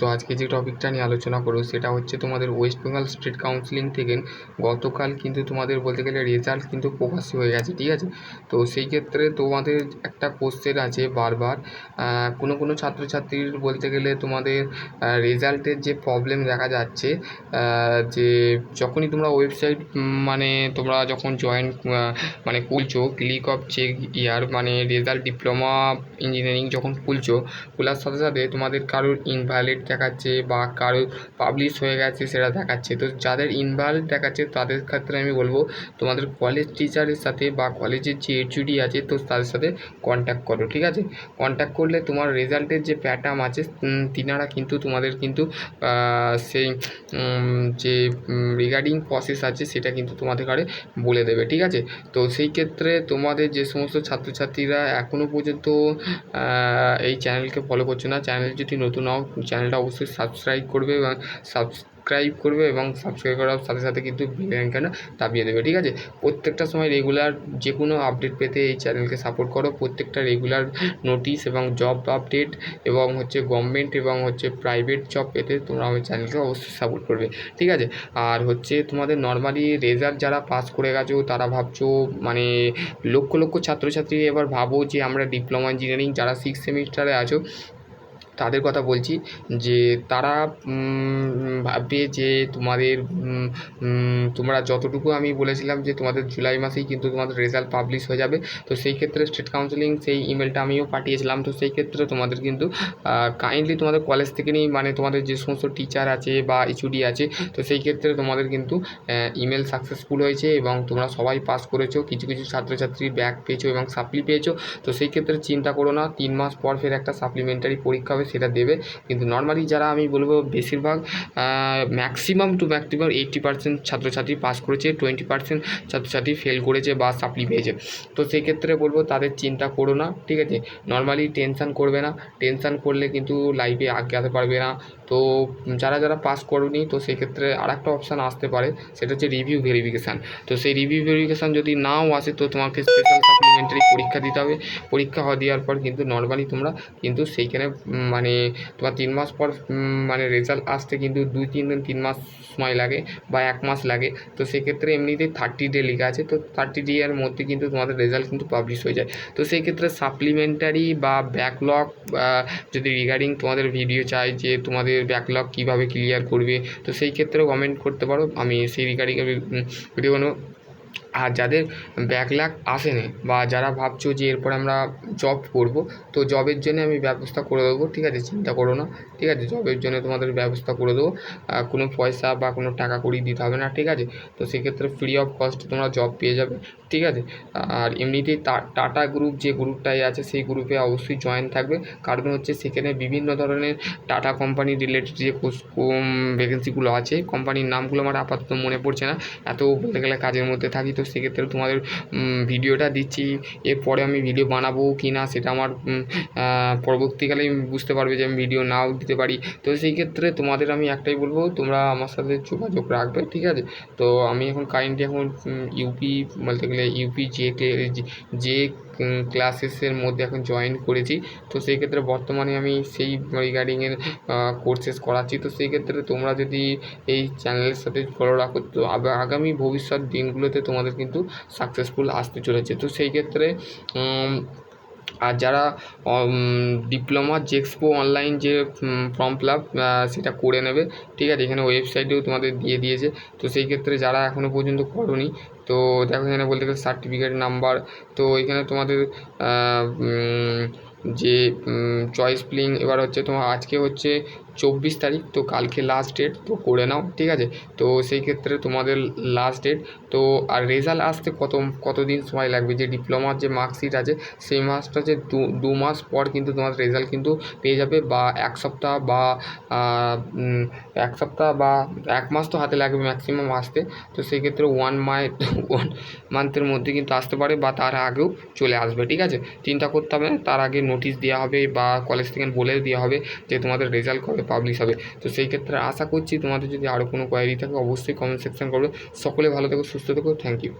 তো আজকে যে টপিকটা নিয়ে আলোচনা করব সেটা হচ্ছে তোমাদের ওয়েস্ট বেঙ্গল স্টেট কাউন্সিলিং থেকে গতকাল কিন্তু তোমাদের বলতে গেলে রেজাল্ট কিন্তু প্রকাশ হয়ে গেছে, ঠিক আছে? তো সেই ক্ষেত্রে তোমাদের একটা কোশ্চেন আছে বারবার কোনো কোনো ছাত্রছাত্রীর বলতে গেলে তোমাদের রেজাল্টের যে প্রবলেম দেখা যাচ্ছে যে যখনই তোমরা ওয়েবসাইট মানে তোমরা যখন জয়েন মানে খুলছো ক্লিক অফ চেক ইয়ার মানে রেজাল্ট ডিপ্লোমা ইঞ্জিনিয়ারিং যখন খুলছো, খোলার সাথে সাথে তোমাদের কারোর ইনভ্যালিড দেখাচ্ছে বা কারোর পাবলিশ হয়ে গেছে, সেটা দেখাচ্ছে। তো যাদের ইনভ্যালিড দেখাচ্ছে, তাদের ক্ষেত্রে আমি বলব, তোমাদের কলেজ টিচারের সাথে বা কলেজের যে এইচওডি আছে, তো তাদের সাথে কন্ট্যাক্ট করো, ঠিক আছে? কন্ট্যাক্ট করলে তোমার রেজাল্টের যে প্যাটার্ন আছে তিনারা কিন্তু তোমাদের কিন্তু সেই যে রিগার্ডিং প্রসেস আছে, সেটা কিন্তু তোমাদের কারে বলে দেবে, ঠিক আছে? তো সেই ক্ষেত্রে তোমাদের যে সমস্ত ছাত্রছাত্রীরা এখনও পর্যন্ত এই চ্যানেলকে ফলো করছ না চ্যানেল যদি নতুন হও চ্যানেলটা অবশ্যই সাবস্ক্রাইব করবে এবং সাবস্ক্রাইব করবে এবং সাবস্ক্রাইব করার সাথে সাথে কিন্তু বেলাইকানা দাবিয়ে দেবে, ঠিক আছে? প্রত্যেকটা সময় রেগুলার যে কোনো আপডেট পেতে এই চ্যানেলকে সাপোর্ট করো। প্রত্যেকটা রেগুলার নোটিশ এবং জব আপডেট এবং হচ্ছে গভর্নমেন্ট এবং হচ্ছে প্রাইভেট জব পেতে তোমরা আমার চ্যানেলকে অবশ্যই সাপোর্ট করবে, ঠিক আছে? আর হচ্ছে তোমাদের নর্মালি রেজাল্ট যারা পাস করে গেছো, তারা ভাবছ মানে লক্ষ লক্ষ ছাত্রছাত্রী এবার ভাবো যে আমরা ডিপ্লোমা ইঞ্জিনিয়ারিং যারা সিক্স সেমিস্টারে আছো তাদের কথা বলছি যে তারা ভাববে যে তোমাদের তোমরা যতটুকু আমি বলেছিলাম যে তোমাদের জুলাই মাসেই কিন্তু তোমাদের রেজাল্ট পাবলিশ হয়ে যাবে। তো সেই ক্ষেত্রে স্টেট কাউন্সিলিং সেই ইমেলটা আমিও পাঠিয়েছিলাম। তো সেই ক্ষেত্রে তোমাদের কিন্তু কাইন্ডলি তোমাদের কলেজ থেকে নিয়ে মানে তোমাদের যে সমস্ত টিচার আছে বা এইচওডি আছে, তো সেই ক্ষেত্রে তোমাদের কিন্তু ইমেল সাকসেসফুল হয়েছে এবং তোমরা সবাই পাস করেছ। কিছু কিছু ছাত্রছাত্রী ব্যাক পেয়েছ এবং সাপ্লি পেয়েছ। তো সেই ক্ষেত্রে চিন্তা করো না, তিন মাস পর ফের একটা সাপ্লিমেন্টারি পরীক্ষা হবে সেটা দেবে। কিন্তু নর্মালি যারা আমি বলব বেশিরভাগ maximum to maximum eighty percent ছাত্রছাত্রী পাস করেছে টোয়েন্টি পার্সেন্ট ছাত্রছাত্রী ফেল করেছে বা সাপ্লি পেয়েছে। তো সেক্ষেত্রে বলব তাদের চিন্তা করো না, ঠিক আছে? নর্মালি টেনশান করবে না। টেনশান করলে কিন্তু লাইফে আগাতে পারবে না। তো যারা যারা পাস করনি, তো সেক্ষেত্রে আর একটা অপশান আসতে পারে, সেটা হচ্ছে রিভিউ ভেরিফিকেশান তো সেই রিভিউ ভেরিফিকেশান যদি নাও আসে, তো তোমাকে স্পেশাল সাপ্লিমেন্টারি পরীক্ষা দিতে হবে। পরীক্ষা হওয়া দেওয়ার পর কিন্তু নর্মালি তোমরা কিন্তু সেইখানে মানে তোমার তিন মাস পর মানে রেজাল্ট আসতে কিন্তু দুই, তিন দিন, তিন মাস সময় লাগে বা এক মাস লাগে। তো সেক্ষেত্রে এমনিতেই থার্টি ডে লেখা আছে। তো থার্টি ডে এর মধ্যে কিন্তু তোমাদের রেজাল্ট কিন্তু পাবলিশ হয়ে যায়। তো সেই ক্ষেত্রে সাপ্লিমেন্টারি বা ব্যাকলগ যদি রিগার্ডিং তোমাদের ভিডিও চাই যে তোমাদের ব্যাকলগ কীভাবে ক্লিয়ার করবে? তো সেই ক্ষেত্রেও কমেন্ট করতে পারো। আমি সেই রিগার্ডিং ভিডিও আর যাদের ব্যাকলাগ আসেনি বা যারা ভাবছ যে এরপর আমরা জব করব, তো জবের জন্য আমি ব্যবস্থা করে দেবো, ঠিক আছে? চিন্তা করো না, ঠিক আছে? জবের জন্য তোমাদের ব্যবস্থা করে দেবো। কোনো পয়সা বা কোনো টাকা কড়ি দিতে হবে না, ঠিক আছে? তো সেক্ষেত্রে ফ্রি অফ কস্ট তোমরা জব পেয়ে যাবে, ঠিক আছে? আর এমনিতেই টাটা গ্রুপ যে গ্রুপটাই আছে, সেই গ্রুপে অবশ্যই জয়েন থাকবে। কারণ হচ্ছে সেখানে বিভিন্ন ধরনের টাটা কোম্পানি রিলেটেড যে ভ্যাকেন্সিগুলো আছে কোম্পানির নামগুলো আমার আপাতত মনে পড়ছে না। এত বলতে গেলে কাজের মধ্যে থাকি, তো সেক্ষেত্রে তোমাদের ভিডিওটা দিচ্ছি। এরপরে আমি ভিডিও বানাবো কি না সেটা আমার পরবর্তীকালে বুঝতে পারবে যে আমি ভিডিও নাও দিতে পারি। তো সেই ক্ষেত্রে তোমাদের আমি একটাই বলব, তোমরা আমার সাথে যোগাযোগ রাখবে, ঠিক আছে? তো আমি এখন কারেন্টলি এখন ইউপি বলতে গেলে ইউপি যে যে ক্লাসেসের মধ্যে এখন জয়েন করেছি। তো সেই ক্ষেত্রে বর্তমানে আমি সেই রিগার্ডিংয়ের কোর্সেস করাচ্ছি। তো সেই ক্ষেত্রে তোমরা যদি এই চ্যানেলের সাথে ফলো রাখো, তো আগামী ভবিষ্যৎ দিনগুলোতে তোমাদের কিন্তু সাকসেসফুল আসতে চলেছে। তো সেই ক্ষেত্রে আর যারা ডিপ্লোমা জেক্সপো অনলাইন যে ফর্ম ফিল সেটা করে নেবে, ঠিক আছে? এখানে ওয়েবসাইটেও তোমাদের দিয়ে দিয়েছে। তো সেই ক্ষেত্রে যারা এখনও পর্যন্ত করনি, তো দেখো এখানে বলতে গেলে সার্টিফিকেট নাম্বার তো এখানে তোমাদের যে চয়েস ফিলিং এবার হচ্ছে তোমার আজকে হচ্ছে চব্বিশ তারিখ, তো কালকে লাস্ট ডেট তো করে নাও, ঠিক আছে? তো সেই ক্ষেত্রে তোমাদের লাস্ট ডেট তো আর রেজাল্ট আসতে কত, কতদিন সময় লাগবে? যে ডিপ্লোমার যে মার্কশিট আছে, সেই মাসটা যে দু দু মাস পর কিন্তু তোমার রেজাল্ট কিন্তু পেয়ে যাবে, বা এক সপ্তাহ বা এক সপ্তাহ বা এক মাস তো হাতে লাগবে ম্যাক্সিমাম আসতে, তো সেই ক্ষেত্রে ওয়ান মাই ওয়ান মান্থের মধ্যে কিন্তু আসতে পারে, বা তার আগেও চলে আসবে, ঠিক আছে? চিন্তা করতে হবে তার আগে নোটিশ দেওয়া হবে বা কলেজ থেকে বলে দেওয়া হবে যে তোমাদের রেজাল্ট কবে পাবলিশ হবে। তো সেই ক্ষেত্রে আশা করছি তোমাদের যদি আরও কোনো কোয়ারি থাকে অবশ্যই কমেন্ট সেকশন করবে। সকলে ভালো থেকো, সুস্থ থেকো। Thank you